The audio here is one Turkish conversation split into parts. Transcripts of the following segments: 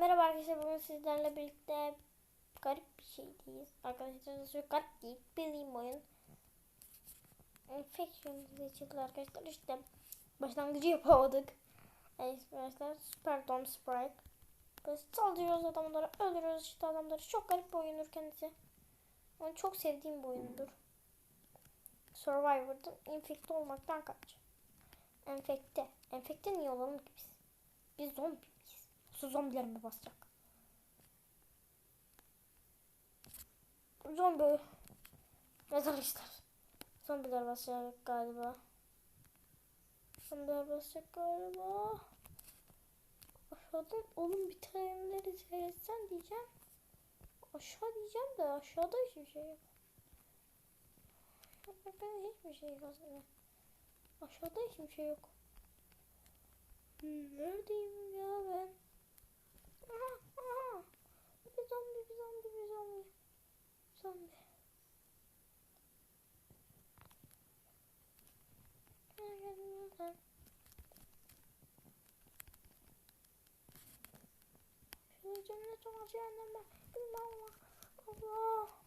Merhaba arkadaşlar bugün sizlerle birlikte garip bir şeydeyiz. Arkadaşlar şu garip değil bildiğim oyun. Infection seçildi arkadaşlar işte başlangıcı yapamadık. Arkadaşlar Super Dome Sprite. Böyle saldırıyoruz adamlara öldürüyoruz işte adamları. Çok garip bir oyundur kendisi. Ama çok sevdiğim bir oyundur. Survivor'da infekte olmaktan kaç. Enfekte. Enfekte niye olalım ki biz? Biz zombi Su zombiler mi basacak? Zombi. Arkadaşlar. Zombiler basacak galiba. Zombiler basacak galiba. Aşağıdan oğlum bir taneleri seyretsen diyeceğim. Aşağı diyeceğim de aşağıda hiçbir şey yok. Bakın hiçbir şey yok aslında. Aşağıda hiçbir şey yok. Hmm, Neredeyim ya ben? Aha, aha. Bir zombi, bir zombi, bir zombi. Zombi. Sen. Şöyle cennet cehenneme. Bilmem ama. Allah.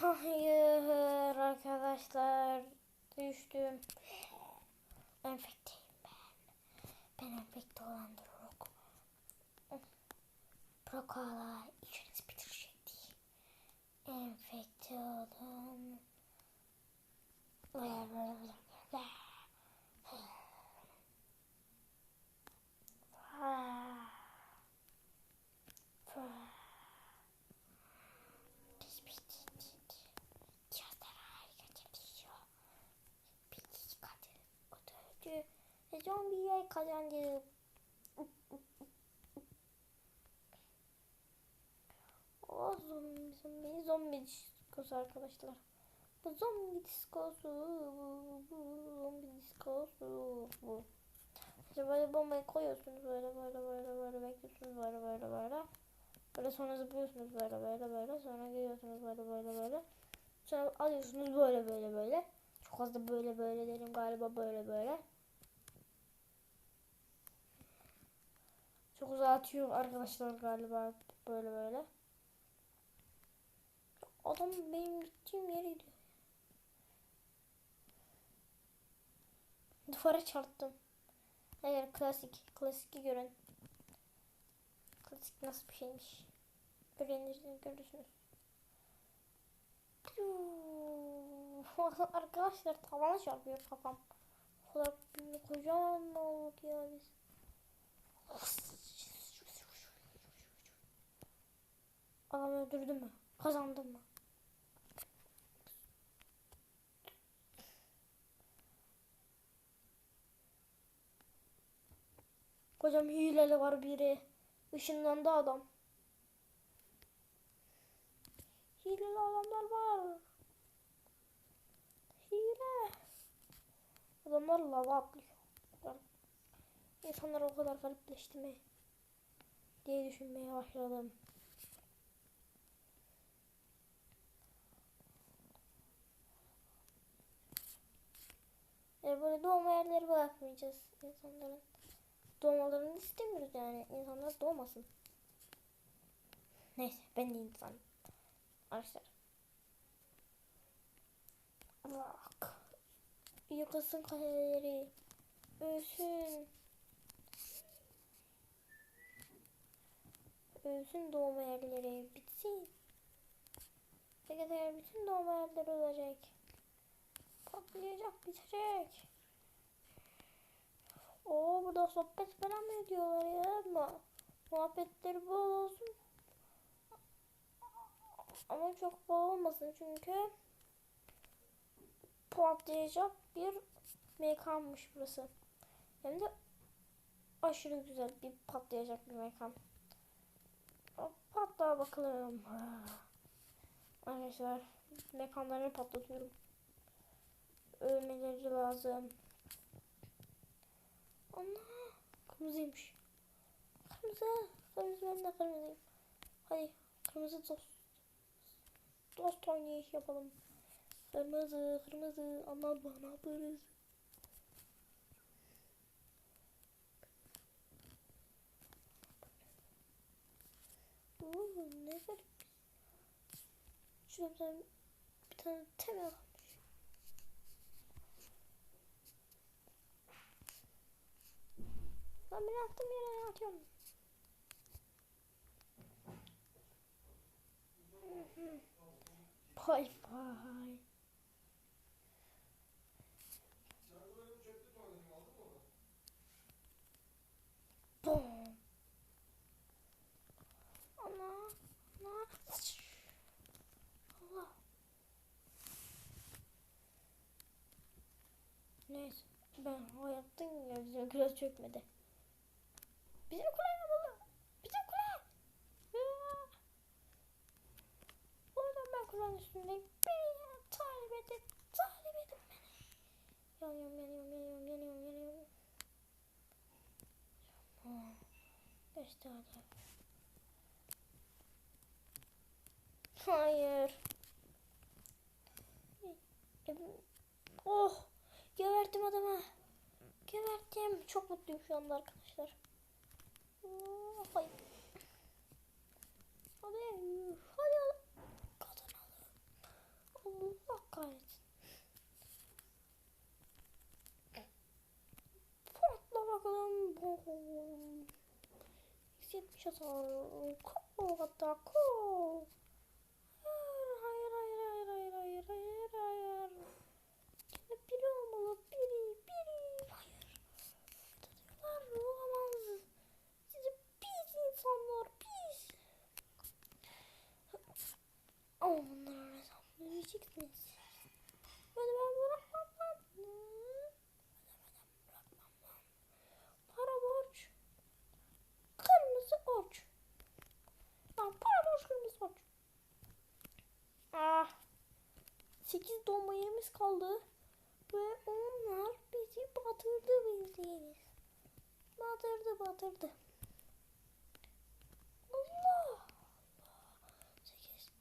Hayır arkadaşlar düştüm. Enfekteyim ben. Ben enfekte olan Rock. Brokala işinizi bitirecekti. Enfekte olan. Cihazlar zombiye kazandı. O zombi zombi zombi diskosu arkadaşlar. Bu zombi diskosu. Bu, bu zombi diskosu. Bu. İşte böyle bombayı koyuyorsunuz böyle böyle böyle böyle bekliyorsunuz böyle böyle böyle. Böyle sonra zıplıyorsunuz böyle böyle böyle. Sonra geliyorsunuz böyle böyle böyle. Sonra alıyorsunuz böyle böyle böyle. Çok az da böyle böyle derim galiba böyle böyle. Çok uzatıyor arkadaşlar galiba böyle böyle. Adam benim gittiğim yere gidiyor. Duvara çarptım. Hayır klasik. Klasiki görün. Klasik nasıl bir şeymiş. Öğrenirsiniz görürsünüz. Arkadaşlar tavana çarpıyor kafam. O kadar büyük kocaman olduk ya biz. Adam öldürdü mü? Kazandı mı? Kocam hileli var biri. Işınlandı adam. Hileli adamlar var. Hile. Adamlar lava atlıyor. İnsanlar o kadar garipleşti mi? Diye düşünmeye başladım. E böyle doğma yerleri bırakmayacağız insanların. Doğmalarını istemiyoruz yani. İnsanlar doğmasın. Neyse ben de insan. Arkadaşlar. Bak. Yıkılsın kaleleri. Ölsün. Ölsün doğma yerleri. Bitsin. Tekrar bütün doğma yerleri olacak. Patlayacak, bitecek. Oo burada sohbet falan mı ediyorlar ya? Ama muhabbetleri bol olsun. Ama çok bol olmasın çünkü patlayacak bir mekanmış burası. Hem de aşırı güzel bir patlayacak bir mekan. Patla bakalım. Arkadaşlar mekanlarını patlatıyorum. Ölmeleri lazım. Ana. Kırmızıymış. Kırmızı. Kırmızı ben de kırmızıyım. Hadi kırmızı dost. Dost oynayış yapalım. Kırmızı kırmızı anlat bana yaparız. Oo, ne garip. Şurada bir tane, bir tane temel kalmış. Ben attım yere atıyorum. Bay bay. Neyse. Ben hayattayım ya bizim kral çökmedi. Bizim kule yapalım. Bizim kule. Ya. O yüzden ben kulenin üstündeyim. Beni takip edin. Takip edin beni. Yanıyorum yanıyorum yanıyorum yanıyorum yanıyorum. Oh. Geçti hadi. Hayır. Oh. Gebertim adamı. Gebertim. Çok mutluyum şu anda arkadaşlar. Oh, hayır. Hadi. Hadi. Kazanalım. Allah kahretsin. Patla bakalım. Bom. 70 hasar. Kol hatta kol. Hayır hayır hayır hayır hayır hayır hayır. Yine biri olmalı. Biri biri. Hayır. Tadılar olamaz. Sizi pis insanlar pis. Ama bunları hesaplayacaksınız. Beni ben bırakmam lan. Beni ben bırakmam lan. Para borç. Kırmızı borç. Lan para borç kırmızı borç. Ah. 8 dolma yerimiz kaldı. Ve onlar bizi batırdı bildiğiniz. Batırdı batırdı. Allah. 8 8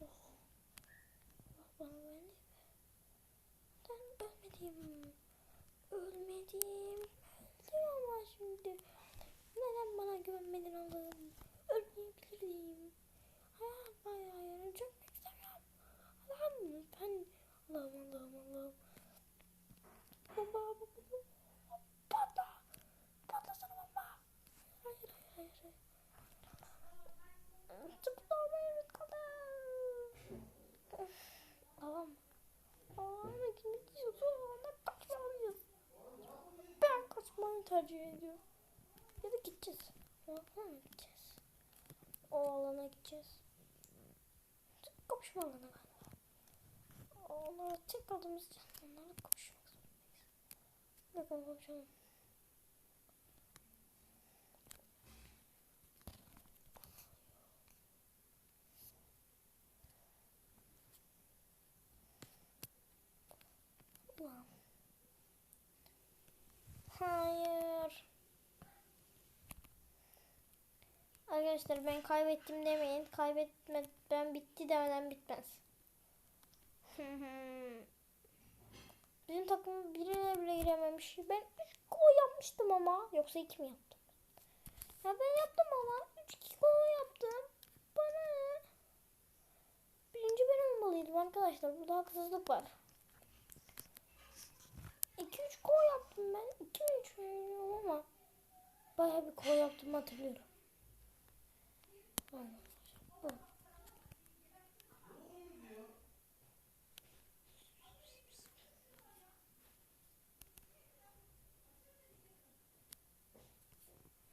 Oh. Allah bana güvendi. Ben ölmedim. Ölmedim. Öldüm ama şimdi. Neden bana güvenmedin Allah'ım? Ölmeyebilirim. Hayır hayır hayır. Ölmek istemiyorum. Allah'ım lütfen. Allah'ım Allah'ım Allah'ım. Bomba bomba bomba. Patla. Patlasana bomba. Hayır hayır hayır. hayır. Tıpkı olmayı kaldı. Tamam. Aa? Ne tercih ediyorum. Ya da gideceğiz. Ormana mı gideceğiz? O alana gideceğiz. Kapışma alanı galiba. Onlara tek aldığımız için onlarla kapışmak zorundayız. Bakalım kapışalım. Ulan. Hayır. Arkadaşlar ben kaybettim demeyin. Kaybetme ben bitti demeden bitmez. Bizim takım birine bile girememiş. Ben 3 gol yapmıştım ama. Yoksa 2 mi yaptım? Ya ben yaptım ama 3 gol yaptım. Bana? Birinci ben olmalıydım arkadaşlar. Burada haksızlık var. 2-3 gol yaptım ben. 2-3 bilmiyorum ama bayağı bir gol yaptım hatırlıyorum.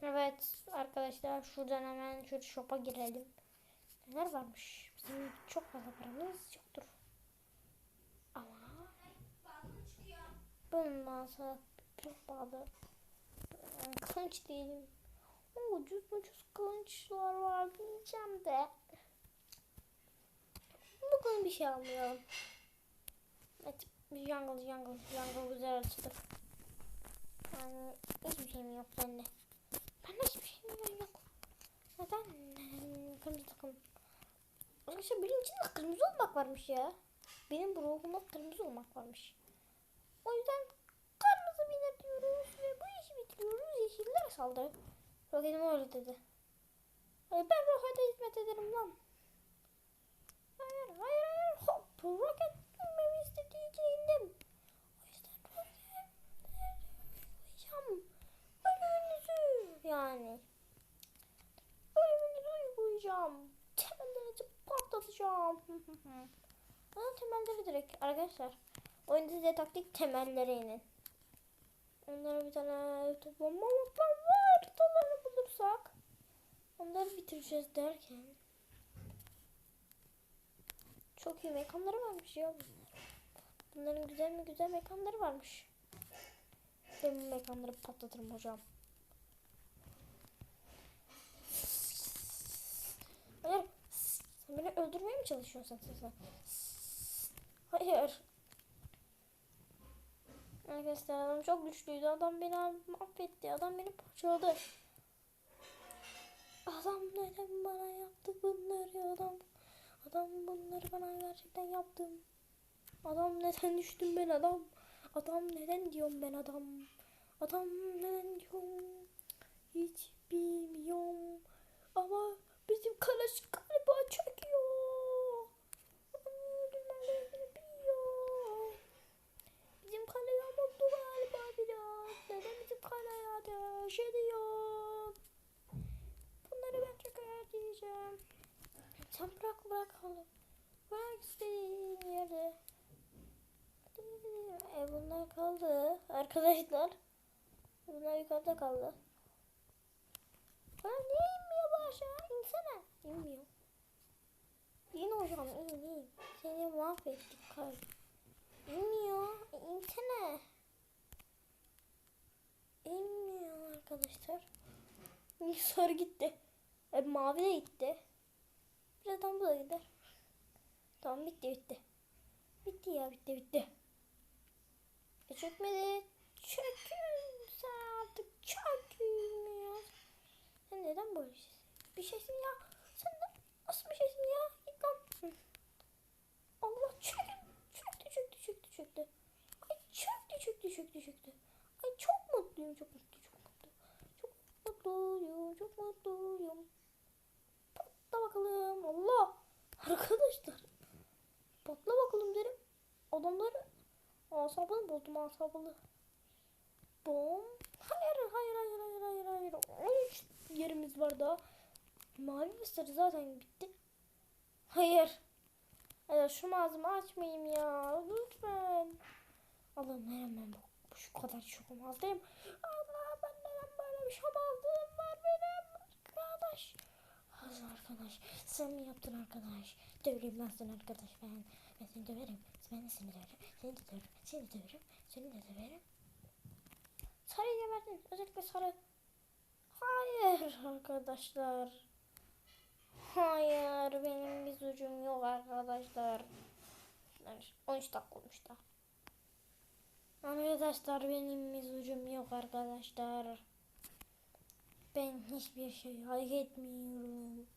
Evet arkadaşlar şuradan hemen şöyle shop'a girelim. Neler varmış? Bizim çok fazla paramız yoktur. Ama bundan sonra çok pahalı. Ee, Kılıç değilim. Ucuz ucuz kılıçlar var diyeceğim de. Bugün bir şey almayalım. Evet Jungle jungle jungle güzel açtı. Yani hiçbir şeyim yok bende. Bende hiçbir şeyim yok. Neden? Neden? Kırmızı takım. Arkadaşlar benim için de kırmızı olmak varmış ya. Benim bu ruhumda kırmızı olmak varmış. O yüzden kırmızı biner diyoruz ve bu işi bitiriyoruz. Yeşiller saldı. Roketim öyle dedi. Hayır, ben rokete hizmet ederim lan. Hayır hayır hayır hop roket inmemi istediği için indim. O yüzden roket uyuyacağım. Ölümünüzü yani. Ölümünüzü uyuyacağım. Temellerinizi patlatacağım. Bana temelleri direkt arkadaşlar. Oyunda size taktik temellere inin. Onlara bir tane bomba var. Onları bitireceğiz derken. Çok iyi mekanları varmış ya. Bunların güzel mi güzel mekanları varmış. Bu mekanları patlatırım hocam. Hayır. Sen beni öldürmeye mi çalışıyorsun sen? sen? Hayır. Arkadaşlar adam çok güçlüydü. Adam beni mahvetti. Adam beni parçaladı. Adam neden bana yaptı bunları adam? Adam bunları bana gerçekten yaptım. Adam neden düştüm ben adam? Adam neden diyorum ben adam? Adam neden diyorum? Hiç bilmiyorum. Ama bizim kalaş galiba çöküyor. Biliyor. Bizim kale yağmurdu galiba biraz. Neden bizim kale ateş ediyor? Bunları ben çeker diyeceğim. Sen bırak bırak oğlum. Bırak istediğin yerde. E bunlar kaldı arkadaşlar. Bunlar yukarıda kaldı. Bana niye inmiyor bu aşağı? İnsene. İnmiyor. İn hocam in in. Seni mahvettik kar. İnmiyor. E, insene. İnmiyor arkadaşlar. Sarı gitti. E, mavi de gitti. Birazdan bu da gider. Tamam bitti bitti. Bitti ya bitti bitti. E çökmedi. Çökün sen artık çökün. Sen neden böyle şeysin? Bir şeysin ya. Sen de nasıl bir şeysin ya? Git. Allah çökün. Çöktü çöktü çöktü çöktü. Ay çöktü çöktü çöktü çöktü. Ay çok mutluyum çok mutluyum çok. Çok mutluyum çok mutluyum. Patla bakalım. Allah. Arkadaşlar. Patla bakalım derim. Adamları asabını bozdum asabını. Bom. Hayır hayır hayır hayır hayır hayır. 13 yerimiz var daha. Mavi ve zaten bitti. Hayır. Evet şu ağzımı açmayayım ya. Lütfen. Allah'ım hemen bu. Şu kadar çok olmazdım. Allah ben neden böyle bir şomazlığım var benim arkadaş. Hayır arkadaş. Sen mi yaptın arkadaş? Döverim ben seni arkadaş ben. Ben seni döverim. Ben de seni döverim. Seni de döverim. Seni de döverim. Seni de döverim. Sarıyı geberdin. Özellikle sarı. Hayır arkadaşlar. Hayır benim bir suçum yok arkadaşlar. 13 dakika olmuş da. Arkadaşlar benim bir suçum yok arkadaşlar. Ben hiçbir şey hak etmiyorum.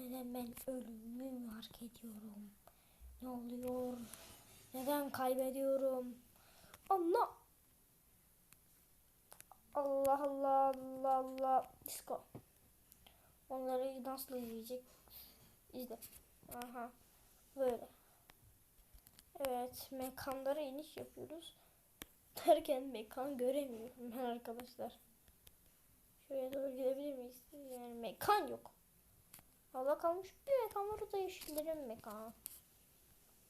Neden ben ölümü hak ediyorum? Ne oluyor? Neden kaybediyorum? Allah! Allah Allah Allah Allah. Disco. Onları nasıl izleyecek? İzle. Aha. Böyle. Evet. Mekanlara iniş yapıyoruz. Derken mekan göremiyorum ben arkadaşlar. Şuraya doğru gidebilir miyiz? Yani mekan yok. Allah kalmış bir mekan var o da yeşillerin mekanı.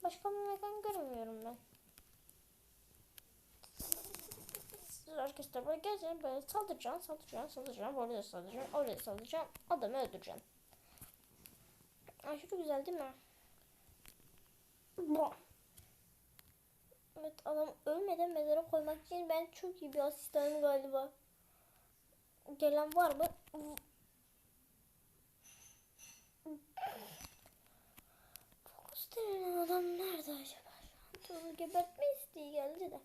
Başka bir mekan görmüyorum ben. Arkadaşlar böyle geleceğim böyle saldıracağım, saldıracağım, saldıracağım, oraya saldıracağım, oraya saldıracağım, adamı öldüreceğim. Aşırı güzel değil mi? Bu. Evet adam ölmeden mezara koymak için ben çok iyi bir asistanım galiba. Gelen var mı? Fokus denen adam nerede acaba? Dur gebertme isteği geldi de.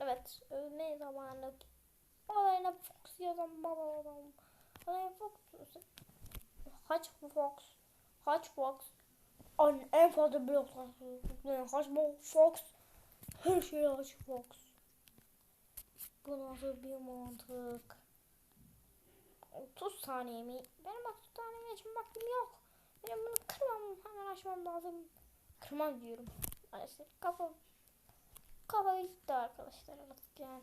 Evet, ölme zamanı. Alayına Fox yazan baba adam. Alayına Fox? Haç Fox. Haç Fox. An en fazla bloklar. Haç Fox. Her şey Haç Fox. Bu nasıl bir mantık? 30 saniye mi? Benim 30 saniye için vaktim yok. Benim bunu kırmam, hemen açmam lazım. Kırmam diyorum. Maalesef kafa kafa gitti arkadaşlar artık yani.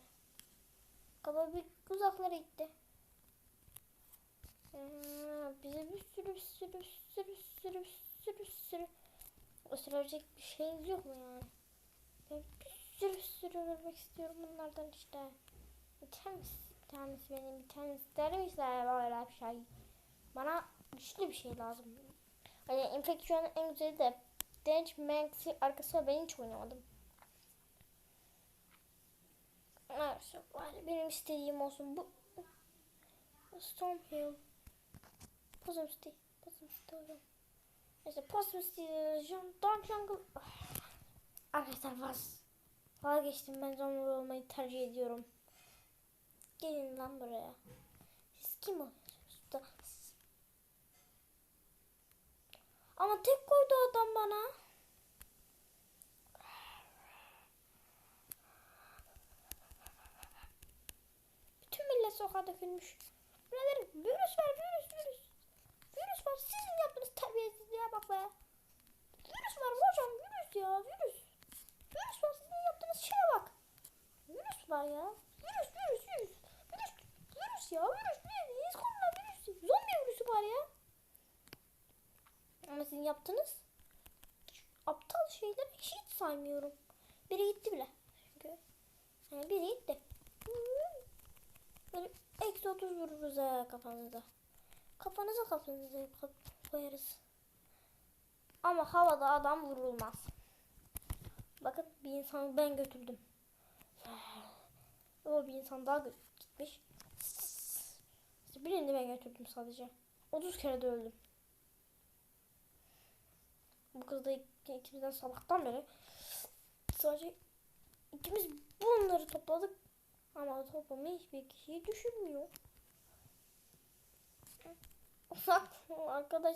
Kafa bir uzaklara gitti. Ee, bize bir sürü bir sürü bir sürü bir sürü bir sürü bir sürü ısıracak bir şeyiniz yok mu yani? Ben bir sürü bir sürü vermek istiyorum bunlardan işte. Bir tanesi, bir tanesi benim, bir tanesi demişler böyle bir şey. Bana güçlü bir şey lazım. Hani enfeksiyonun en güzeli de Dench Max'i arkası var. Ben hiç oynamadım. Evet, var. Benim istediğim olsun bu. Stormhill. Possum City. Possum City hocam. İşte Possum City, Jun- Dark Jungle. Arkadaşlar vaz. Vazgeçtim ben zombi olmayı tercih ediyorum. Gelin lan buraya. Siz kim oluyorsunuz da? Ama tek koydu adam bana. Bütün millet sokağa dökülmüş. Birader virüs var virüs virüs. Virüs var sizin yaptığınız terbiyesizliğe bak be. Virüs var hocam virüs ya virüs. Virüs var sizin yaptığınız şeye bak. Virüs var ya. Virüs virüs virüs. Virüs virüs ya virüs virüs. Korona virüs. Zombi virüsü var ya. Ama sizin yaptığınız aptal şeyleri hiç saymıyorum. Biri gitti bile. Çünkü yani biri gitti. Böyle eksi 30 vururuz ha kafanıza. Kafanıza kafanıza ko- koyarız. Ama havada adam vurulmaz. Bakın bir insanı ben götürdüm. O bir insan daha gitmiş. Birini ben götürdüm sadece. 30 kere de öldüm. Bu kız da ik- ikimizden sabahtan beri sadece ikimiz bunları topladık ama toplamayı hiçbir kişiyi düşünmüyor. Arkadaş